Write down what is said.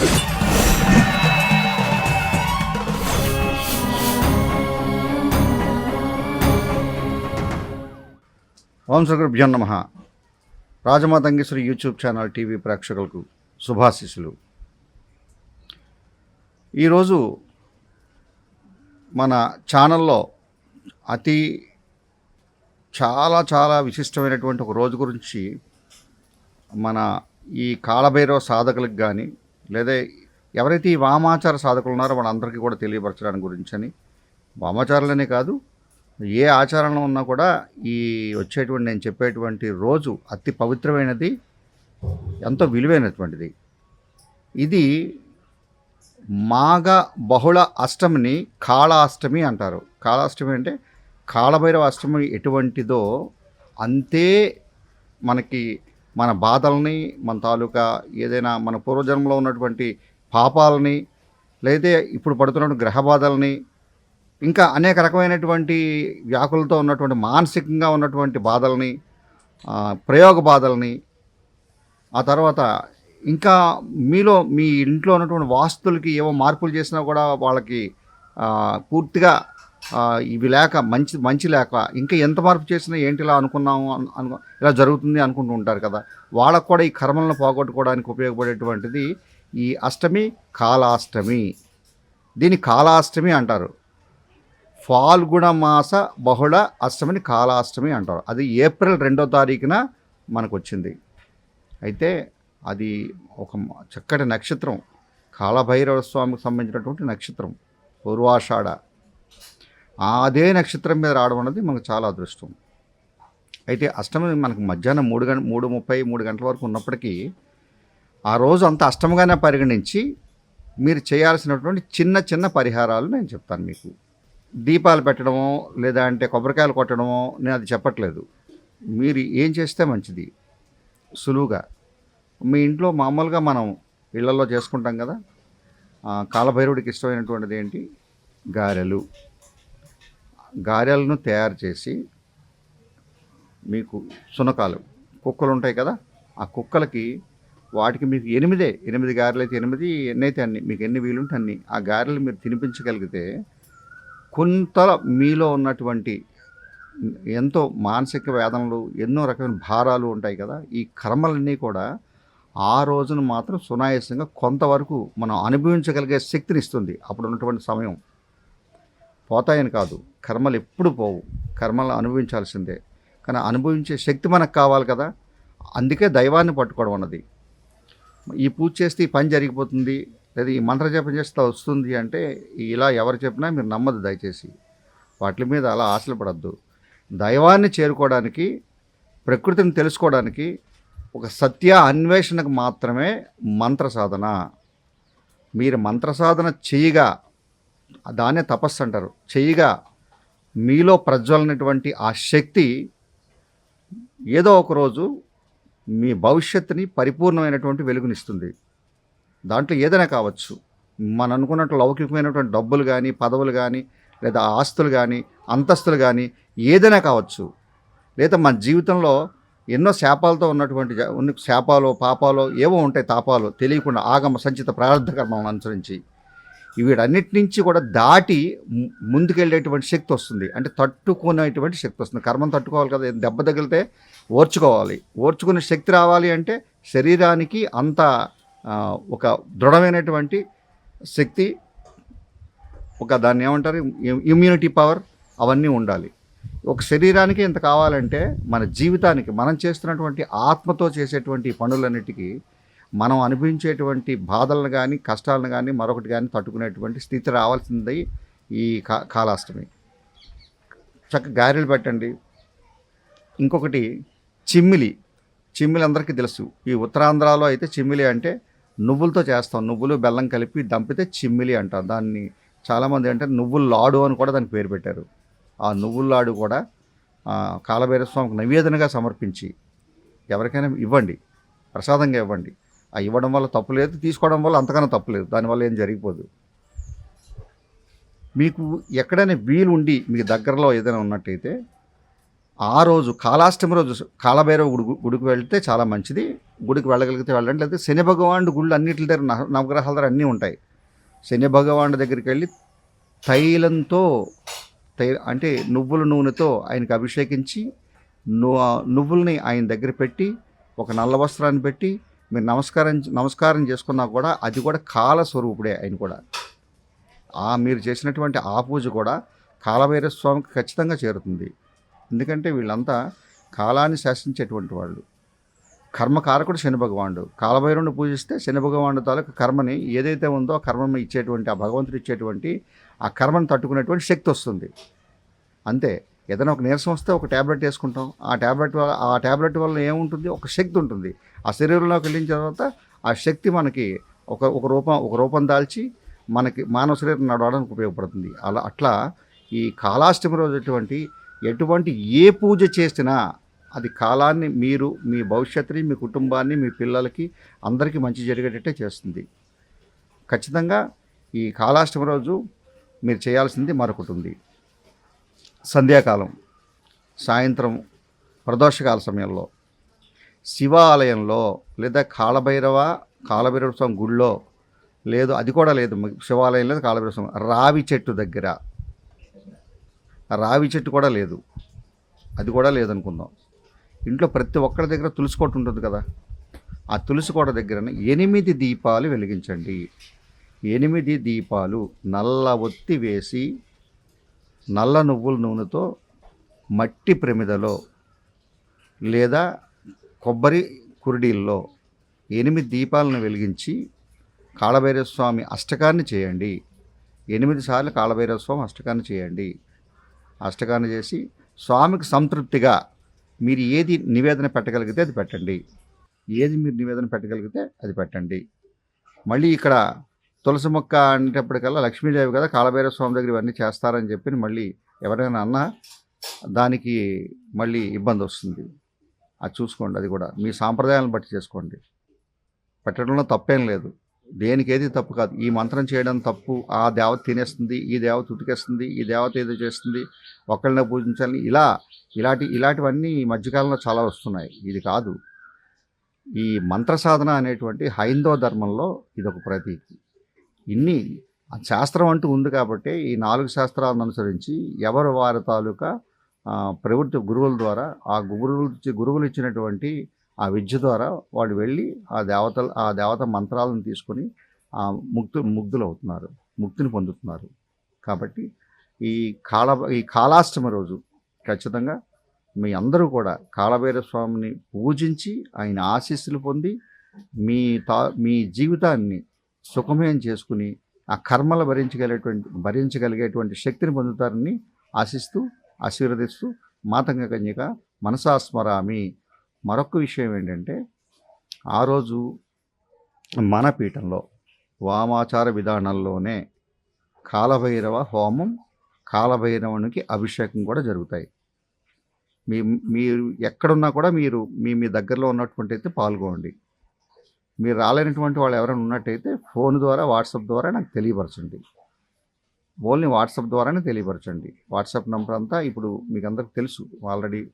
ఓం శ్రీగురుభ్యో నమ. రాజమాతంగేశ్వరి YouTube channel TV ప్రేక్షకులకు శుభాశీస్సులు. ఈరోజు మన ఛానల్లో అతి చాలా చాలా విశిష్టమైనటువంటి ఒక రోజు గురించి మన ఈ కాళభైరవ సాధకులకు కానీ లేదా ఎవరైతే ఈ వామాచార సాధకులు ఉన్నారో వాళ్ళందరికీ కూడా తెలియపరచడానికి గురించి అని వామాచారాలనే కాదు ఏ ఆచారంలో ఉన్నా కూడా ఈ వచ్చేటువంటి నేను చెప్పేటువంటి రోజు అతి పవిత్రమైనది ఎంతో విలువైనటువంటిది. ఇది మాఘ బహుళ అష్టమిని కాళాష్టమి అంటారు. కాళాష్టమి అంటే కాళభైరవ అష్టమి ఎటువంటిదో అంతే మనకి మన బాధల్ని మన తాలూకా ఏదైనా మన పూర్వజన్మలో ఉన్నటువంటి పాపాలని లేదా ఇప్పుడు పడుతున్న గ్రహ బాధల్ని ఇంకా అనేక రకమైనటువంటి వ్యాకులతో ఉన్నటువంటి మానసికంగా ఉన్నటువంటి బాధల్ని ప్రయోగ బాధల్ని ఆ తర్వాత ఇంకా మీలో మీ ఇంట్లో ఉన్నటువంటి వాస్తులకి ఏవో మార్పులు చేసినా కూడా వాళ్ళకి పూర్తిగా ఇవి లేక మంచి మంచి లేక ఇంకా ఎంత మార్పు చేసినా ఏంటి ఇలా అనుకున్నాము అనుకు ఇలా జరుగుతుంది అనుకుంటూ ఉంటారు కదా. వాళ్ళకు కూడా ఈ కర్మలను పోగొట్టుకోవడానికి ఉపయోగపడేటువంటిది ఈ అష్టమి కాలాష్టమి. దీన్ని కాలాష్టమి అంటారు. ఫాల్గుణ మాస బహుళ అష్టమిని కాలాష్టమి అంటారు. అది ఏప్రిల్ రెండో తారీఖున మనకు వచ్చింది అయితే అది ఒక చక్కటి నక్షత్రం. కాలభైరవ స్వామికి సంబంధించినటువంటి నక్షత్రం. పూర్వాషాఢ. అదే నక్షత్రం మీద రావడం అనేది మనకు చాలా అదృష్టం. అయితే అష్టమి మనకు మధ్యాహ్నం మూడు గంట మూడు ముప్పై మూడు గంటల వరకు ఉన్నప్పటికీ ఆ రోజు అంత అష్టమిగానే పరిగణించి మీరు చేయాల్సినటువంటి చిన్న చిన్న పరిహారాలు నేను చెప్తాను మీకు. దీపాలు పెట్టడమో లేదా అంటే కొబ్బరికాయలు కొట్టడమో నేను అది చెప్పట్లేదు. మీరు ఏం చేస్తే మంచిది? సులువుగా. మీ ఇంట్లో మామూలుగా మనం ఇళ్ళలో చేసుకుంటాం కదా? ఆ, కాలభైరవుడికి ఇష్టమైనటువంటిది ఏంటి? గారెలు. గారెలను తయారు చేసి మీకు సునకాలు కుక్కలు ఉంటాయి కదా ఆ కుక్కలకి వాటికి మీకు ఎనిమిదే ఎనిమిది గారెలు అయితే ఎనిమిది ఎన్నైతే అన్ని మీకు ఎన్ని వీలుంటే అన్ని ఆ గారెలు మీరు తినిపించగలిగితే కొంత మీలో ఉన్నటువంటి ఎంతో మానసిక వేదనలు ఎన్నో రకమైన భారాలు ఉంటాయి కదా ఈ కర్మలన్నీ కూడా ఆ రోజున మాత్రం సునాయాసంగా కొంతవరకు మనం అనుభవించగలిగే శక్తిని ఇస్తుంది అప్పుడు ఉన్నటువంటి సమయం. పోతాయని కాదు. కర్మలు ఎప్పుడు పోవు. కర్మలు అనుభవించాల్సిందే. కానీ అనుభవించే శక్తి మనకు కావాలి కదా. అందుకే దైవాన్ని పట్టుకోవడం అన్నది. ఈ పూజ చేస్తే ఈ పని జరిగిపోతుంది. లేదా ఈ మంత్ర జపం చేస్తే వస్తుంది అంటే ఇలా ఎవరు చెప్పినా మీరు నమ్మదు దయచేసి. వాటి మీద అలా ఆశలు పడద్దు దైవాన్ని చేరుకోవడానికి ప్రకృతిని తెలుసుకోవడానికి ఒక సత్య అన్వేషణకు మాత్రమే మంత్ర సాధన. మీరు మంత్ర సాధన చేయగా దాన్నే తపస్సు అంటారు. చేయగా మీలో ప్రజ్వలనటువంటి ఆ శక్తి ఏదో ఒక రోజు మీ భవిష్యత్తుని పరిపూర్ణమైనటువంటి వెలుగునిస్తుంది. దాంట్లో ఏదైనా కావచ్చు. మనం అనుకున్నట్టు లౌకికమైనటువంటి డబ్బులు కానీ పదవులు కానీ లేదా ఆస్తులు కానీ అంతస్తులు కానీ ఏదైనా కావచ్చు. లేదా మన జీవితంలో ఎన్నో శాపాలతో ఉన్నటువంటి శాపాలు పాపాలు ఏవో ఉంటాయి తాపాలు తెలియకుండా ఆగమ సంచిత ప్రారంభ కర్మలను అనుసరించి. వీటన్నిటి నుంచి కూడా దాటి ము- ముందుకెళ్ళేటువంటి శక్తి వస్తుంది. అంటే తట్టుకునేటువంటి శక్తి వస్తుంది. కర్మం తట్టుకోవాలి కదా. దెబ్బ తగిలితే ఓర్చుకోవాలి. ఓర్చుకునే శక్తి రావాలి అంటే శరీరానికి అంత ఒక దృఢమైనటువంటి శక్తి ఒక దాన్ని ఏమంటారు? ఇమ్యూనిటీ పవర్ అవన్నీ ఉండాలి. ఒక శరీరానికి ఇంత కావాలంటే మన జీవితానికి మనం చేస్తున్నటువంటి ఆత్మతో చేసేటువంటి పనులన్నిటికీ మనం అనిపించేటువంటి బాధలను కానీ కష్టాలను కానీ మరొకటి కానీ తట్టుకునేటువంటి స్థితి రావాల్సింది ఈ కా కాలాష్టమి చక్కగా గారెలు పెట్టండి. ఇంకొకటి చిమ్మిలి. చిమ్మిలి అందరికీ తెలుసు. ఈ ఉత్తరాంధ్రలో అయితే చిమ్మిలి అంటే నువ్వులతో చేస్తాం. నువ్వులు బెల్లం కలిపి దంపితే చిమ్మిలి అంటాం. దాన్ని చాలామంది అంటే నువ్వుల లాడు అని కూడా దానికి పేరు పెట్టారు. ఆ నువ్వుల లాడు కూడా కాలభైరవ స్వామికి నివేదనగా సమర్పించి ఎవరికైనా ఇవ్వండి. ప్రసాదంగా ఇవ్వండి. ఆ ఇవ్వడం వల్ల తప్పు లేదు తీసుకోవడం వల్ల అంతకన్నా తప్పు లేదు. దానివల్ల ఏం జరిగిపోదు. మీకు ఎక్కడైనా వీలు ఉండి మీకు దగ్గరలో ఏదైనా ఉన్నట్టయితే ఆ రోజు కాలాష్టమి రోజు కాలభైరవ గుడి గుడికి వెళ్తే చాలా మంచిది. గుడికి వెళ్ళగలిగితే వెళ్ళండి. లేదా శని భగవానుడు గుళ్ళు అన్నిటి దగ్గర నవగ్రహాల దగ్గర అన్నీ ఉంటాయి. శని భగవానుడి దగ్గరికి వెళ్ళి తైలంతో తై అంటే నువ్వుల నూనెతో ఆయనకి అభిషేకించి నువ్వు నువ్వుల్ని ఆయన దగ్గర పెట్టి ఒక నల్ల వస్త్రాన్ని పెట్టి మీరు నమస్కారం నమస్కారం చేసుకున్నా కూడా అది కూడా కాల స్వరూపుడే ఆయన కూడా. ఆ మీరు చేసినటువంటి ఆ పూజ కూడా కాలభైరవ స్వామికి ఖచ్చితంగా చేరుతుంది. ఎందుకంటే వీళ్ళంతా కాలాన్ని శాసించేటువంటి వాళ్ళు. కర్మకారకుడు శని భగవానుడు. కాలభైరవుని పూజిస్తే శని భగవానుడు తాలూకు కర్మని ఏదైతే ఉందో కర్మ ఇచ్చేటువంటి ఆ భగవంతుడు ఇచ్చేటువంటి ఆ కర్మను తట్టుకునేటువంటి శక్తి వస్తుంది. అంతే. ఏదైనా ఒక నీరసం వస్తే ఒక ట్యాబ్లెట్ వేసుకుంటాం. ఆ ట్యాబ్లెట్ వల్ల ఆ ట్యాబ్లెట్ వల్ల ఏముంటుంది? ఒక శక్తి ఉంటుంది. ఆ శరీరంలోకి వెళ్ళిన తర్వాత ఆ శక్తి మనకి ఒక ఒక రూపం ఒక రూపం దాల్చి మనకి మానవ శరీరం నడవడానికి ఉపయోగపడుతుంది. అలా అట్లా ఈ కాలాష్టమి రోజు ఎటువంటి ఎటువంటి ఏ పూజ చేసినా అది కాలాన్ని మీరు మీ భవిష్యత్తుని మీ కుటుంబాన్ని మీ పిల్లలకి అందరికీ మంచి జరిగేటట్టే చేస్తుంది. ఖచ్చితంగా ఈ కాలాష్టమి రోజు మీరు చేయాల్సింది మరొకటి ఉంది. సంధ్యాకాలం సాయంత్రం ప్రదోషకాల సమయంలో శివాలయంలో లేదా కాళభైరవ కాళభైరవ స్వామి గుళ్ళో లేదు అది కూడా లేదు శివాలయం లేదు కాళభైరవ స్వామి రావి చెట్టు దగ్గర. రావి చెట్టు కూడా లేదు అది కూడా లేదనుకుందాం. ఇంట్లో ప్రతి ఒక్కరి దగ్గర తులసి కోట ఉంటుంది కదా ఆ తులసి కోట దగ్గర ఎనిమిది దీపాలు వెలిగించండి. ఎనిమిది దీపాలు నల్ల ఒత్తి వేసి నల్ల నువ్వుల నూనెతో మట్టి ప్రమిదలో లేదా కొబ్బరి కురిడీల్లో ఎనిమిది దీపాలను వెలిగించి కాళభైరవ స్వామి అష్టకాన్ని చేయండి. ఎనిమిది సార్లు కాళభైరవ స్వామి అష్టకాన్ని చేయండి. అష్టకాన్ని చేసి స్వామికి సంతృప్తిగా మీరు ఏది నివేదన పెట్టగలిగితే అది పెట్టండి. ఏది మీరు నివేదన పెట్టగలిగితే అది పెట్టండి. మళ్ళీ ఇక్కడ తులసి మొక్క అనేటప్పటికల్లా లక్ష్మీదేవి కదా కాళభైరవ స్వామి దగ్గర ఇవన్నీ చేస్తారని చెప్పి మళ్ళీ ఎవరైనా అన్నా దానికి మళ్ళీ ఇబ్బంది వస్తుంది. అది చూసుకోండి అది కూడా. మీ సాంప్రదాయాలను బట్టి చేసుకోండి. పెట్టడంలో తప్పేం లేదు. దేనికి ఏది తప్పు కాదు. ఈ మంత్రం చేయడం తప్పు ఆ దేవత తినేస్తుంది ఈ దేవత ఉతికేస్తుంది ఈ దేవత ఏదో చేస్తుంది ఒకళ్ళనే పూజించాలని ఇలా ఇలాంటి ఇలాంటివన్నీ ఈ మధ్యకాలంలో చాలా వస్తున్నాయి. ఇది కాదు. ఈ మంత్ర సాధన అనేటువంటి హైందవ ధర్మంలో ఇది ఒక ప్రతీతి. ఇన్ని ఆ శాస్త్రం అంటూ ఉంది కాబట్టి ఈ నాలుగు శాస్త్రాలను అనుసరించి ఎవరు వారి తాలూకా ప్రభుత్వ ప్రవృత్తి గురువుల ద్వారా ఆ గురువులు గురువులు ఇచ్చినటువంటి ఆ విద్య ద్వారా వాళ్ళు వెళ్ళి ఆ దేవతల ఆ దేవత మంత్రాలను తీసుకొని ఆ ముక్తు ముగ్ధులు అవుతున్నారు ముక్తిని పొందుతున్నారు. కాబట్టి ఈ కాళ ఈ కాళాష్టమి రోజు ఖచ్చితంగా మీ అందరూ కూడా కాళభైరవ స్వామిని పూజించి ఆయన ఆశీస్సులు పొంది మీ తా మీ జీవితాన్ని సుఖమయం చేసుకుని ఆ కర్మలు భరించగలిగేటువంటి భరించగలిగేటువంటి శక్తిని పొందుతారని ఆశిస్తూ ఆశీర్వదిస్తూ మాతంగ కన్యక మనసాస్మరామి. మరొక విషయం ఏంటంటే ఆ రోజు మన పీఠంలో వామాచార విధానంలోనే కాలభైరవ హోమం కాలభైరవునికి అభిషేకం కూడా జరుగుతాయి. మీ మీరు ఎక్కడున్నా కూడా మీరు మీ మీ దగ్గరలో ఉన్నటువంటి అయితే పాల్గొండి మీరు రాలేనటువంటి వాళ్ళు ఎవరైనా ఉన్నట్టయితే ఫోన్ ద్వారా వాట్సాప్ ద్వారా నాకు తెలియపరచండి. ఓన్లీ వాట్సాప్ ద్వారానే తెలియపరచండి. వాట్సాప్ నెంబర్ అంతా ఇప్పుడు మీకు అందరికి తెలుసు. ఆల్రెడీ